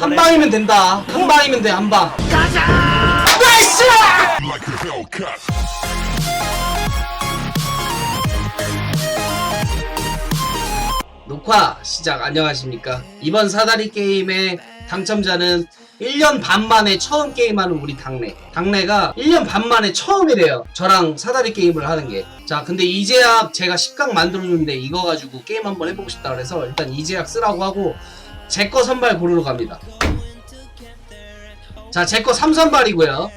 한 방이면 된다. 한 방이면 돼, 한 방. 가자! 나이스! 녹화 시작 안녕하십니까 이번 사다리 게임의 당첨자는 1년 반 만에 처음 게임하는 우리 당래 당래가 1년 반 만에 처음이래요 저랑 사다리 게임을 하는 게자 근데 이제야 제가 10강 만들어줬는데 이거 가지고 게임 한번 해보고 싶다 그래서 일단 이제약 쓰라고 하고 제 거 선발 고르러 갑니다 자 제 거 3선발이고요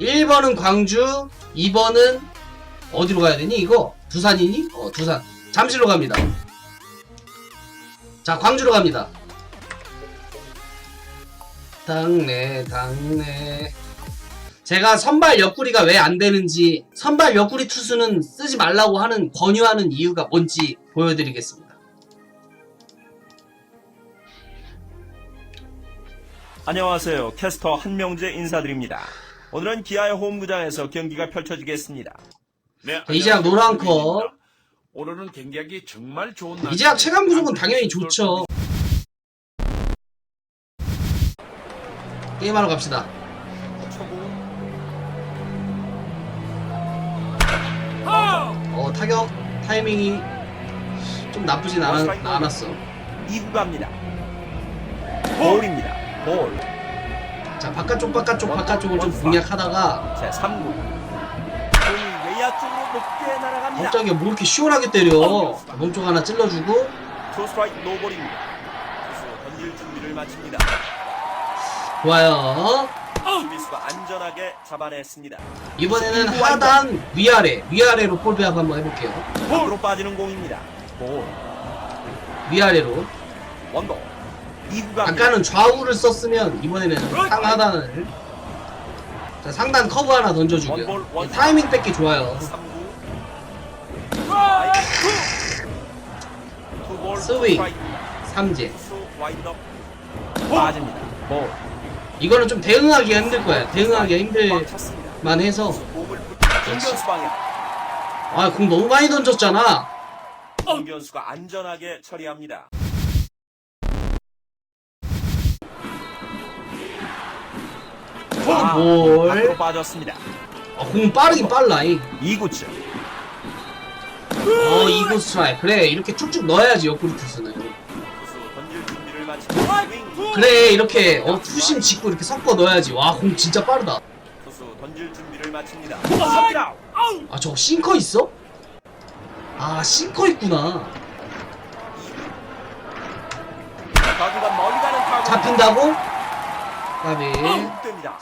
1번은 광주 2번은 어디로 가야 되니 이거 두산이니? 어 두산 잠실로 갑니다. 자, 광주로 갑니다. 당내, 당내. 제가 선발 옆구리가 왜 안 되는지, 선발 옆구리 투수는 쓰지 말라고 하는, 권유하는 이유가 뭔지 보여드리겠습니다. 안녕하세요. 캐스터 한명재 인사드립니다. 오늘은 기아의 홈구장에서 경기가 펼쳐지겠습니다. 네, 이제야 노란 컵. 오늘은 경기하기 정말 좋은 날. 이제야 체감 구속은 당연히 좋죠. 게임하러 갑시다. 어, 타격 타이밍이 좀 나쁘진 않, 않았어. 2구 갑니다. 볼입니다. 볼. 자 바깥쪽 바깥쪽 바깥쪽을 좀 공략하다가 제 3구. 공이 외야 쪽으로 높게 날아갑니다. 갑자기 뭐 이렇게 시원하게 때려 자, 몸쪽 하나 찔러주고 투 스트라이크 노볼입니다. 던질 준비를 마칩니다. 좋아요 수비수가 안전하게 잡아냈습니다. 이번에는 하단 위아래 위아래로 볼 배합 한번 해볼게요 밖으로 빠지는 공입니다. 볼. 위아래로 원도. 2구 갑니다. 아까는 좌우를 썼으면 이번에는 상하단을 자 상단 커브 하나 던져주고요 타이밍 뺏기 좋아요 3구. 투볼 스윙. 와인드업. 빠집니다. 볼. 이거는 좀 대응하기가 힘들 거야 대응하기가 힘들만 꽉 찼습니다. 해서. 아공 너무 많이 던졌잖아 공견수가 안전하게 처리합니다. 아, 볼. 밖으로 빠졌습니다. 아, 공 빠르긴 빨라 이. 2구째. 어 이거 스트라이크 그래 이렇게 쭉쭉 넣어야지 옆구리 투수는 투수 던질 준비를 마치고 스윙. 그래 이렇게 어 투심 짓고 이렇게 섞어 넣어야지 와 공 진짜 빠르다 투수 던질 준비를 마칩니다. 삼진아웃. 아 저거 싱커 있어? 아 싱커 있구나 가구가 멀리 가는 타구. 잡힌다고? 까비 아웃됩니다.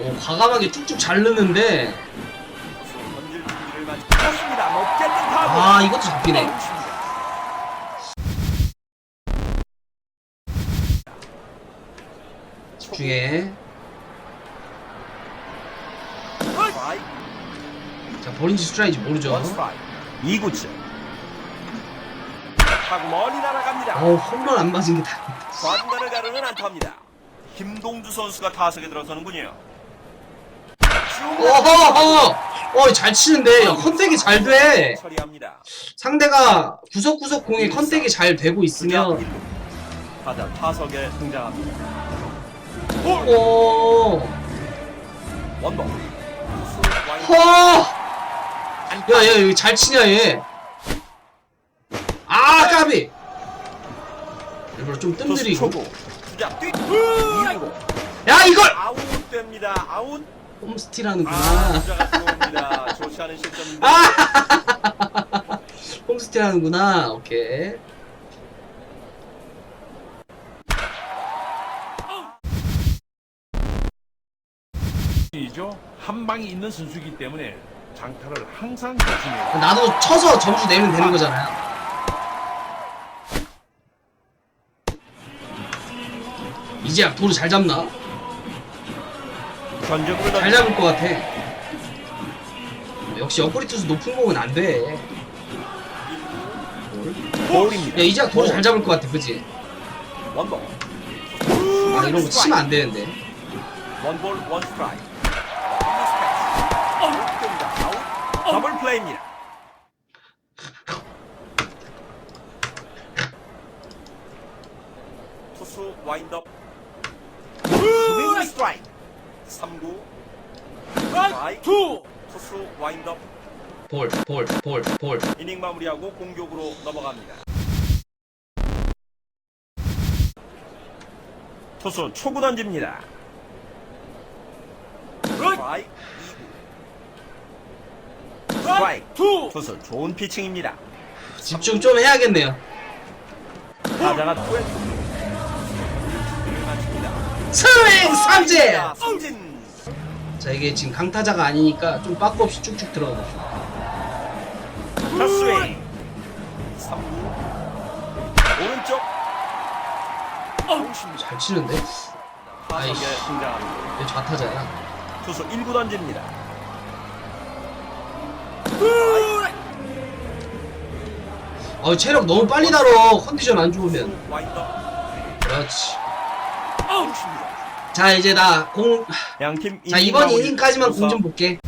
오 과감하게 쭉쭉 잘 넣는데. 아 이것도 잡히네. 집중해. 자 볼인지 스트라이크인지 모르죠 원 스트라이크. 2구째. 타구 멀리 날아갑니다. 어 홈런 안 맞은 게 다행이다 좌중간을 가르는 안타입니다. 김동주 선수가 타석에 들어서는군요. 어허허 어잘 치는데 야, 컨택이 잘 돼 처리합니다. 상대가 구석구석 공에 컨택이 잘 되고 있으면 타자 타석에 등장합니다. 오 원더. 허! 야, 야, 여기 잘 치냐, 얘. 아, 까비! 일부러 좀 뜸들이고. 초구. 주자 뛰. 2구로 야, 이걸! 아웃됩니다. 아웃. 홈스틸 하는구나. 아, 주자가 들어옵니다. 좋지 않은 실점인데. 아! 홈스틸 하는구나. 오케이. 이죠. 한 방이 있는 선수이기 때문에 장타를 항상 조심해요. 나도 쳐서 점수 내면 되는 거잖아요. 이제야 도루 잘 잡나? 전적으로 잘 잡을 것 같아. 역시 옆구리 투수 높은 공은 안 돼. 볼입니다. 야, 이제야 도루 잘 잡을 것 같아, 그지? 원더. 아, 이런 거 치면 안 되는데. 원볼 원 스트라이크. 더블 플레이입니다. 투수 와인드업. 스윙 스트라이크. 3구. 스트라이크. 투수 와인드업. 볼, 볼, 볼, 볼. 이닝 마무리하고 공격으로 넘어갑니다. 투수 초구 던집니다. 스트라이크 2구. 스트라이크. 투수 좋은 피칭입니다. 집중 좀 해야겠네요. 타자가 투에. 스윙 삼진! 자, 삼진. 자, 이게 지금 강타자가 아니니까 좀 빠꾸 없이 쭉쭉 들어가 봅시다. 자, 스윙. 3구. 오른쪽. 공십니다. 잘 치는데? 타석에 아이씨. 등장합니다. 왜 좌타자야? 투수 1구 던집니다. 어, 체력 너무 빨리 달어. 컨디션 안 좋으면. 와인더. 그렇지. 공십니다. 자, 이제 나 공. 양팀 자, 이번 이닝까지만 공 좀 볼게.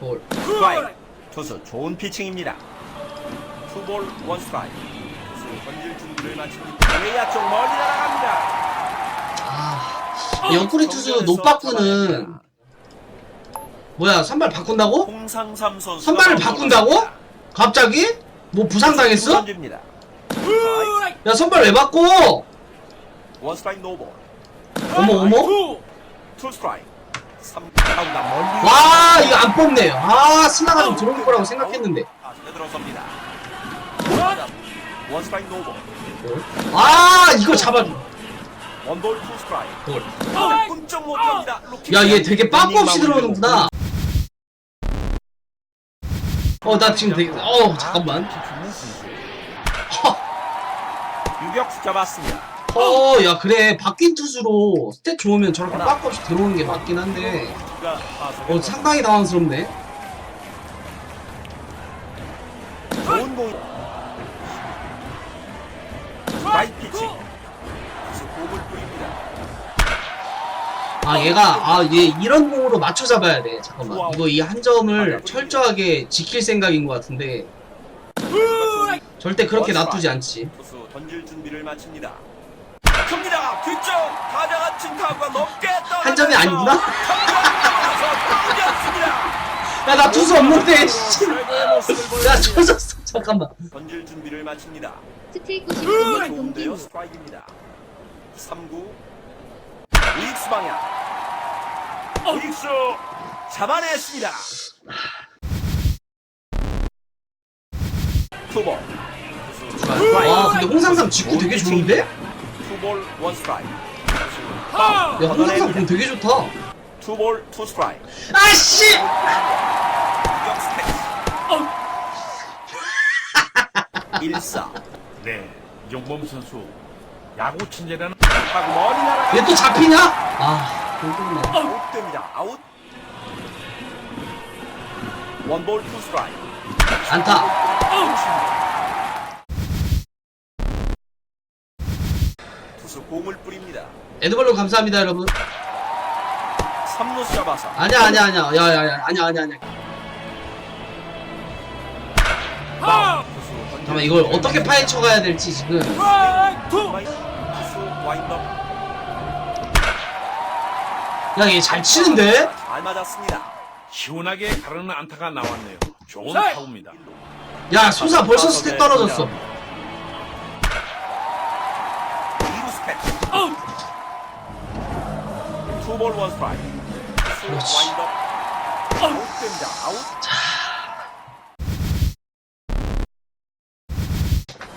볼. 스트라이크. 투수 좋은 피칭입니다. 투볼 원 스트라이크. 투수 던질 준비를 마칩니다. 외야 쪽 멀리 날아갑니다. 아. 옆구리 투수 노빠꾸는 뭐야 선발 바꾼다고? 선발을 바꾼다고? 갑자기? 뭐 부상 당했어? 던집니다. 야 선발 왜 바꿔? 원 스트라이크 노볼. 어머 어머 투 스트라이크. 3 아웃다 멀리. 와 이거 안 뽑네 아 슬라가 좀 들어올 거라고 생각했는데 아, 잘 들어섭니다. 원 스트라이크 노볼. 아 이거 잡아줘 원볼 투 스트라이크. 볼. 꿈쩍 못 합니다. 야 얘 되게 빠꾸 없이 들어오는구나 어 나 지금 되게 어 잠깐만 잡았습니다. 어 야 그래. 바뀐 투수로 스탯 좋으면 저렇게 빠꾸 없이 들어오는 게 맞긴 한데. 타석에 어 상당히 당황스럽네. 좋은. 라이트 피칭. 투수 공을 뿌립니다. 아 얘가 아 얘 이런 공으로 맞춰 잡아야 돼. 잠깐만. 이거 이 한 점을 철저하게 지킬 생각인 것 같은데. 절대 그렇게 놔두지 않지. 투수 던질 준비를 마칩니다. 큽니다. 뒤쪽 타자가 친 타구가 높게. 한 점이 아니구나? 야 나 투수 없는데 씨. 야. 젖었어 잠깐만 던질 준비를 마칩니다. 스틸 99의 좋은데요. 동기부 스트라이크입니다. 3구 우익수 방향. 우익수 잡아냈습니다. 투볼. 와 근데 홍상삼 직구 되게 좋은데? 투볼 원 스트라이크. 야 홍상삼 공 되게 좋다 투볼 투 스트라이크. 아씨 스택. 1사. 네, 이종범 선수 야구 천재라는 타구 멀리 날아가. 얘 또 잡히냐? 아 공격네 아웃됩니다. 아웃. 원볼 투 스트라이크. 안타 투수 공을 뿌립니다. 에드벌룬 감사합니다 여러분 3루수 잡아서. 아니야 아니야 아니야 야 야 야 아니야 아니야 아니야 잠깐만 이걸 어떻게 파헤쳐 가야 될지 지금 투수. 야얘 잘 치는데? 잘 맞았습니다. 시원하게 가르는 안타가 나왔네요. 좋은 타구입니다. 야 소사 벌써 스탯 떨어졌어 스텝. 투볼 원 스트라이크. 그렇지. 와인더. 아웃됩니다. 아웃.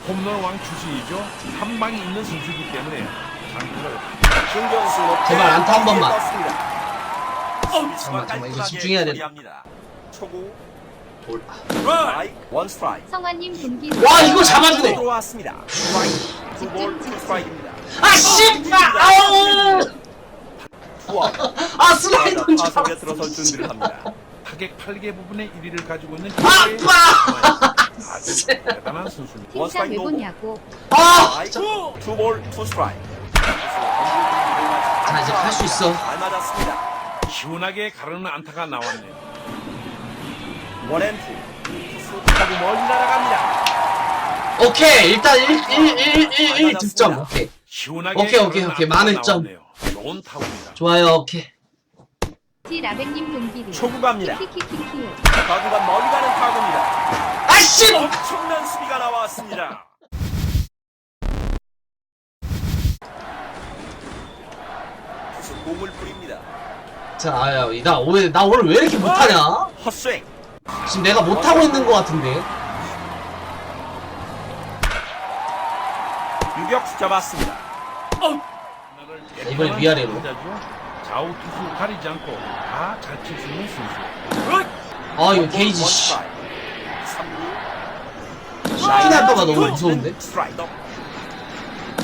홈런 왕 출신이죠. 한 방이 있는 선수이기 때문에 장타를 높게 제발 안타 한 번만. 잠깐만, 잠깐만, 이거 집중해야 돼. 초구 볼. 스트라이크 원 스트라이크. 성환님 동기 와 이거 잡아주네 들어왔습니다. 스트라이크. 투볼 투 스트라이크입니다. 아 씨발 아우. 아 슬라이드인 줄 타석에 알았어 들어설 준비를 합니다. 타격 8개 부분의 1위를 가지고 있는 아빠 아주 대단한 선수입니다. 팀차 매본 야구 아 스트라이크. 투볼 투 스트라이크. 자, 이제 갈수 있어. 잘 맞았습니다. 시원하게 가르는 안타가 나왔네요. 원앤투 투수 타구 멀리 날아갑니다. 오케이 일단 1 1 1 1 1 득점 오케이 시원하게 오케이, 오케이, 그런 오케이. 많은 점. 나왔네요. 좋은 타구입니다. 좋아요 오케이 티 라벤님 동기리. 초구 갑니다. 키키키키키. 타구가 멀리 가는 타구입니다. 아씨 엄청난 수비가 나왔습니다. 공을 뿌립니다. 자 아야 나 오늘 나 오늘 왜 이렇게 못하냐 헛스윙. 지금 내가 못하고 있는 것 같은데 유격수 잡았습니다. 이번엔 위아래로. 좌우 투수 가리지 않고 다 잘 칠 수 있는 선수. 아 이거 게이지 씨 3구. 샤인할까봐 너무 무서운데.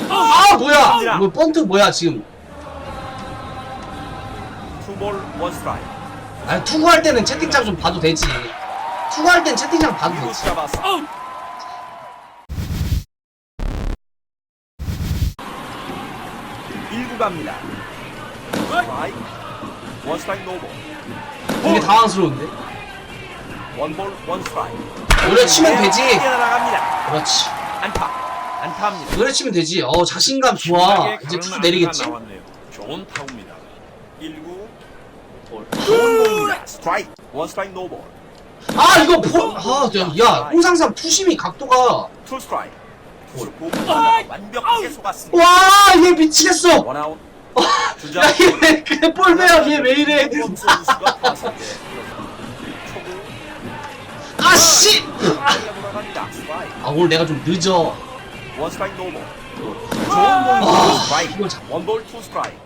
아 뭐야 뭐 번트 뭐야 지금 투볼 원 스트라이크. 아 투구할 때는 채팅창 좀 봐도 되지 투구할 땐 채팅창 봐도 되지 잡았어. 갑니다. 스트라이크. 원 스트라이크 노볼. 되게 당황스러운데 원볼 원 스트라이크. 노래 치면 되지 크게 날아갑니다. 그렇지 안타. 안타입니다. 노래 치면 되지 어 자신감 좋아 이제 투수 내리겠지 나왔네요. 좋은 타구입니다. 1구 좋은 공입니다. 스트라이크. 원 스트라이크 노볼. 아 이거 포 아야 홍상상 투심이 각도가 투 스트라이크. 투수 공을 완벽하게 속았습니다. 와 이게 미치겠어 원아웃. 야얘 그래 볼배야 얘 왜 이래 이범 선수가 타석에 초구. 아씨 타이가 돌아갑니다. 스트라이크. 아 오늘 내가 좀 늦어 원 스트라이크 노볼. 좋은 아. 스트라이크. 원볼 투 스트라이크.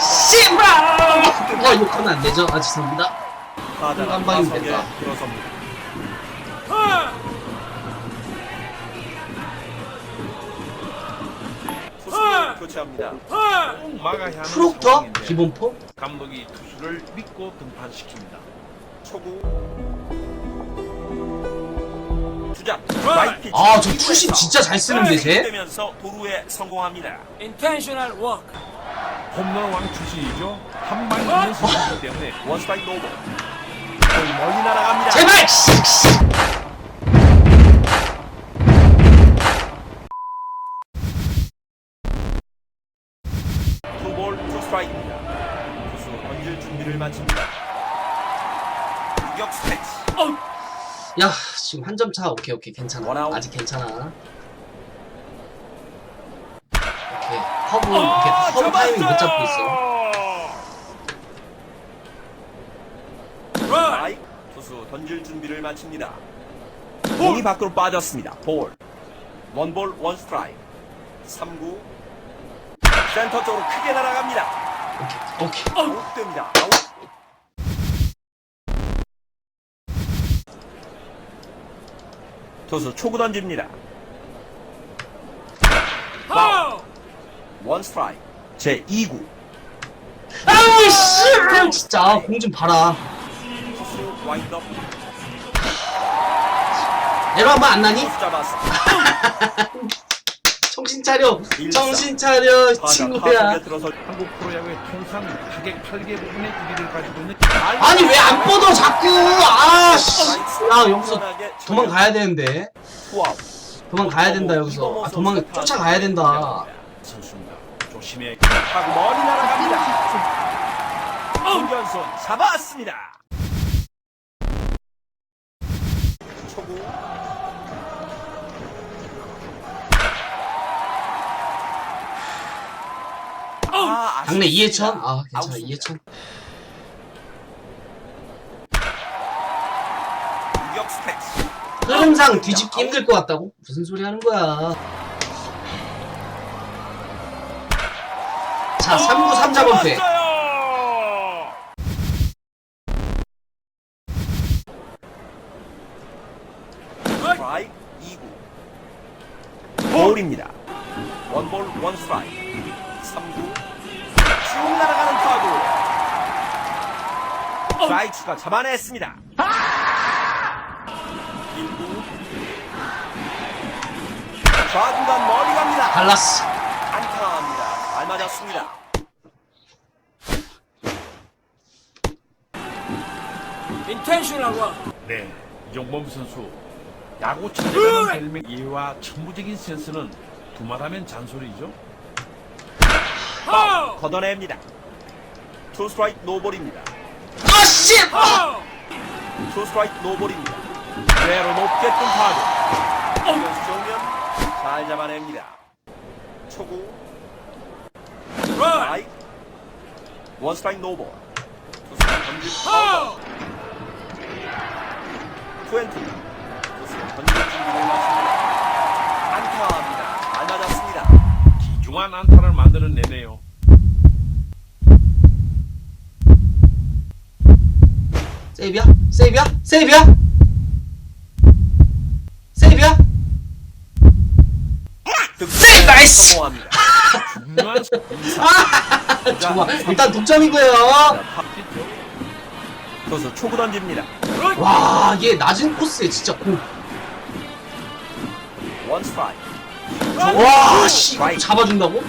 씨발 아 욕하면 안 되죠 아 죄송합니다 한 방이면 됐다. 들어섭니다. 교체합니다. 꼭 막아야 하는 프록터 상황인데 기본포 감독이 투수를 믿고 등판시킵니다. 초구. 주자. 라이트 피치. 아저 투심 진짜 잘 쓰는데 쟤 되면서 도루에 성공합니다. intentional walk. 홈런 왕 출신이죠. 한 방이 있는 선수이기 때문에 원 스트라이크 노볼. 거의 멀리 날아갑니다. 제발 씨, 씨. 야 지금 한 점 차 오케이 오케이 괜찮아 원아웃. 아직 괜찮아 오케이 커브 이렇게 커브 타이밍 못 잡고 있어 스트라이크. 투수 던질 준비를 마칩니다. 공이 밖으로 빠졌습니다. 볼. 원볼 원 스트라이크. 3구. 센터 쪽으로 크게 날아갑니다. 오케이 오케이 아웃됩니다. 아웃. 투수 초구 던집니다. 파울. 원 스트라이크. 제 2구. 아우 씨 진짜 공 좀 봐라 투수 와인드업. 에러 한번 안 나니? 투수 잡았어. 정신 차려. 정신 차려 친구야 들어서 한국 프로야구의 통상 타격 8개 부분의 1위를 가지고 있는 아니 왜 안 뻗어 자꾸 아씨 야 여기서 도망가야 되는데. 도망가야 된다 여기서 아, 도망 쫓아가야 된다 선수입니다. 조심해. 하고 멀리 날아갑니다. 김견손 잡았습니다. 초구. 아, 당내 아쉽습니다. 이해천? 아 괜찮아 아웃입니다. 이해천 유격 스택스. 흐름상 뒤집기 힘들 것 같다고? 무슨 소리 하는 거야 자 3구 3자 범퇴 잡았어요. 스트라이크 2구. 볼입니다. 원볼 원 스트라이크. 3구. 쭉 날아가는 타구. 스트라이크가 잡아냈습니다. 1구. 좌중간 멀리 갑니다. 발랐어 안타입니다. 잘 맞았습니다. walk. 네, 이종범 선수 야구 천재라는 별명 이해와 천부적인 센스는 두말하면 잔소리죠. 걷어냅니다. 투 스트라이크 노볼입니다. 아씨! 투 스트라이크 노볼입니다. 그대로 높게 뜬. 이것이 좋으면 잘 잡아냅니다. 초구. 스트라이크. 원 스트라이크 노볼. 투수가 던질 파울. 투앤투. 투수가 던질 준비를 마칩니다. 귀중한 안타를 만들어내네요. 세이비야? 세이비야? 세이비야? 세이비야? 득점 나이스! 성공합니다. 중요한 아, 좋아. 일단 동점이고요. 탑겠죠. 투수 초구 던집니다. 와, 얘 낮은 코스에 진짜 공. 원 스트라이크. 와, 씨, 이거 잡아준다고?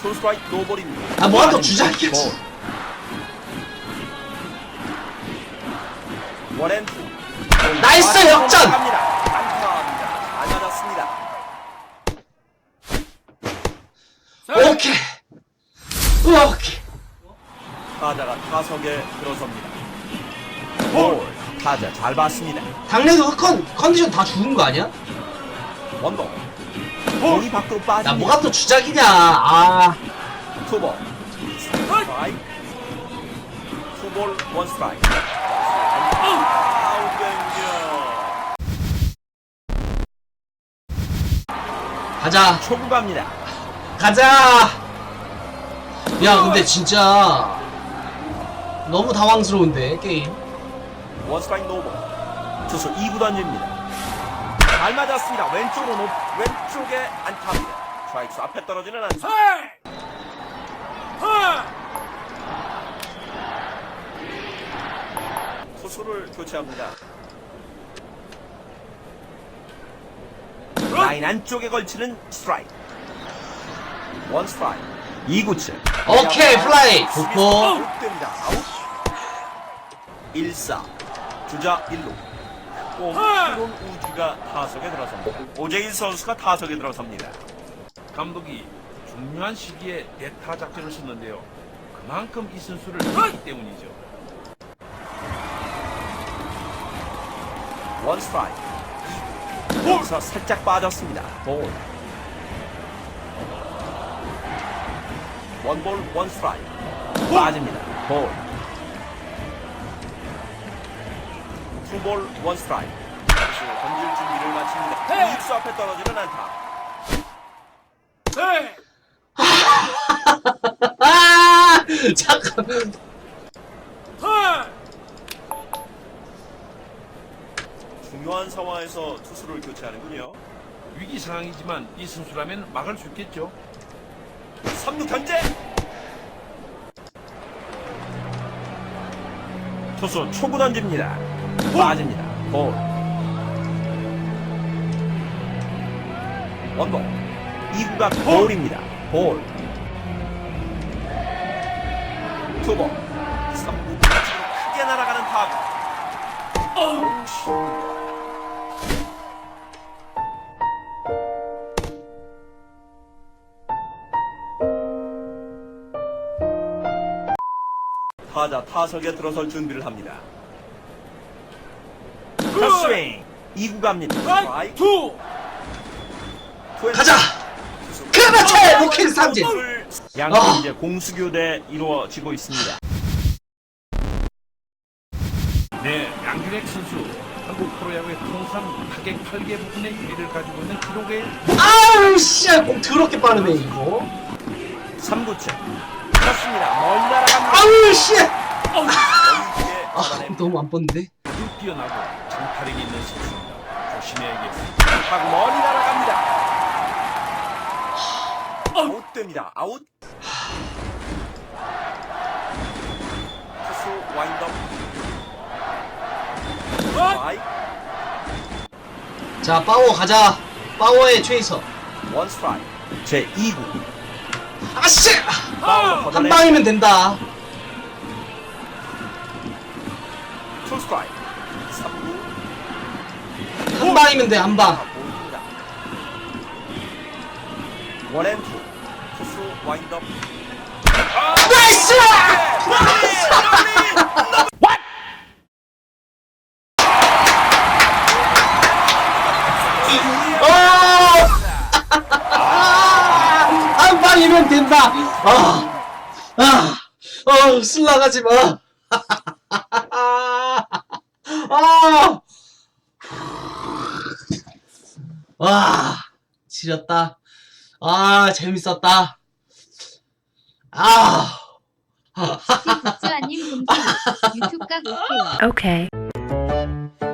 투 스트라이크 노볼입니다. 아, 더 주작이겠지. 원앤투. 나이스, 역전! 맞았습니다. 오케이. 오케이. 타자가 타석에 들어섭니다. 볼. 타자 잘 봤습니다. 당내도 컨디션 다 죽은 거 아니야? 원볼. 공이 밖으로 나 빠집니다. 뭐가 또 주작이냐. 아, 투볼. 스트라이크. 투볼 원 스트라이크. 아웃 변경. 가자. 초구 갑니다. 가자. 야, 근데 진짜 너무 당황스러운데 게임. 원 스트라이크 노볼. 투수 2구 던집니다. 잘 맞았습니다. 왼쪽으로 높, 왼쪽에 안타입니다. 스트라이크 앞에 떨어지는 안타. 투수를 교체합니다. 라인 안쪽에 걸치는 스트라이크. 원 스트라이크. 2구째. 오케이, 플라이. 좋고. 아웃됩니다. 아웃. 1사. 주자 1루. 홈런 우주가 타석에 들어섭니다. 오재일 선수가 타석에 들어섭니다. 감독이 중요한 시기에 대타 작전을 썼는데요. 그만큼 이 선수를 믿기 때문이죠. 원 스트라이크. 여기서 살짝 빠졌습니다. 볼. 원볼 원 스트라이크. 빠집니다. 볼. 투볼 원 스트라이크. 다시 던질 준비를 마칩니다. 이익수 앞에 떨어지는 안타. 아, 잠깐. 중요한 상황에서 투수를 교체하는군요. 위기 상황이지만 이 선수라면 막을 수 있겠죠. 3루 견제. 투수 초구 던집니다. 빠집니다. 볼. 원볼. 2구가 볼입니다. 볼. 투볼. 3구 크게 날아가는 타구. 타자 타석에 들어설 준비를 합니다. 헛스윙 2구 갑니다. 스트라이크 투 가자. 그렇지! 목행 삼진. 양팀 아. 이제 공수교대 이루어지고 있습니다. 네, 양준혁 선수 한국 프로야구의 통산 타격 8개 부분의 1위를 가지고 있는 기록에 아우, 씨, 공 더럽게 빠르네, 이거. 3구째 쳤습니다. 멀리 날아갑니다. 아우, 씨! 아. 너무 안 뻗는데? 아주 뛰어나고 장타력이 있는 선수입니다. 조심해야겠습니다. 타구 멀리 날아갑니다. 아웃됩니다. 아웃. 투수 와인더. 스트라이크 자, 파워 가자. 파워의 최이서. 원 스트라이크 제 2구 아씨! 한 방이면 된다. 스트라이크 3구 한 방이면 돼, 한 방. 원앤투 투수 와인드업 나이스! 어! 한 방이면 된다. 아, 아, 어, 술 나가지 마. 아, 와, 지렸다. 아, 재밌었다. 아. 국주아님 동기리 유튜브 각 오케이. Okay.